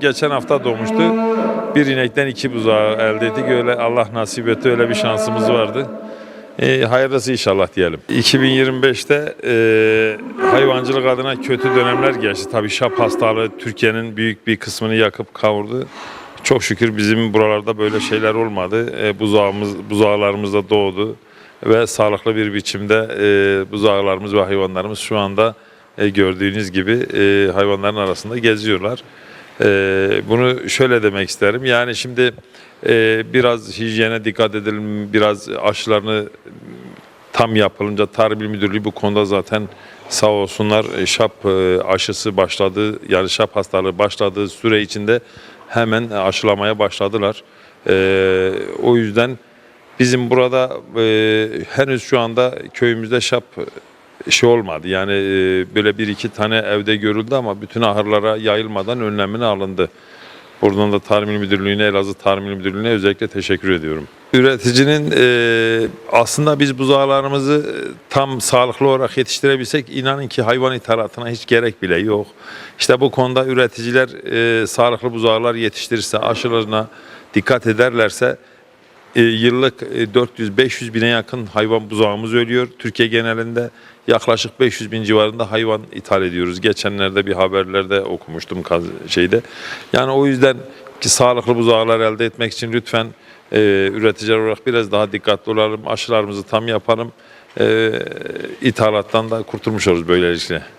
Geçen hafta doğmuştu. Bir inekten iki buzağı elde ettik. Öyle Allah nasip etti. Öyle bir şansımız vardı. E, hayırlısı inşallah diyelim. 2025'te e, hayvancılık adına kötü dönemler geçti. Tabii şap hastalığı Türkiye'nin büyük bir kısmını yakıp kavurdu. Çok şükür bizim buralarda böyle şeyler olmadı. E, buzağımız, buzağlarımız da doğdu ve sağlıklı bir biçimde e, buzağlarımız ve hayvanlarımız şu anda e, gördüğünüz gibi e, hayvanların arasında geziyorlar. E, bunu şöyle demek isterim. Yani şimdi e, biraz hijyene dikkat edelim, biraz aşılarını tam yapılınca Tarım Müdürlüğü bu konuda zaten sağ olsunlar e, şap e, aşısı başladı. Yani şap hastalığı başladığı süre içinde hemen aşılamaya başladılar. O yüzden bizim burada henüz şu anda köyümüzde şap şey olmadı. Yani e, böyle bir iki tane evde görüldü ama bütün ahırlara yayılmadan önlemini alındı. Buradan da Tarım Müdürlüğü'ne, Elazığ Tarım Müdürlüğü'ne özellikle teşekkür ediyorum. Üreticinin e, aslında biz buzağlarımızı e, tam sağlıklı olarak yetiştirebilsek inanın ki hayvan ithalatına hiç gerek bile yok. İşte bu konuda üreticiler e, sağlıklı buzağlar yetiştirirse, aşılarına dikkat ederlerse yıllık e, 400-500 bine yakın hayvan buzağımız ölüyor. Türkiye genelinde yaklaşık 500 bin civarında hayvan ithal ediyoruz. Geçenlerde bir haberlerde okumuştum şeyde. Yani o yüzden ki sağlıklı buzağlar elde etmek için lütfen e, üreticiler olarak biraz daha dikkatli olalım. Aşılarımızı tam yapalım. E, ithalattan da kurtulmuş oluruz böylelikle.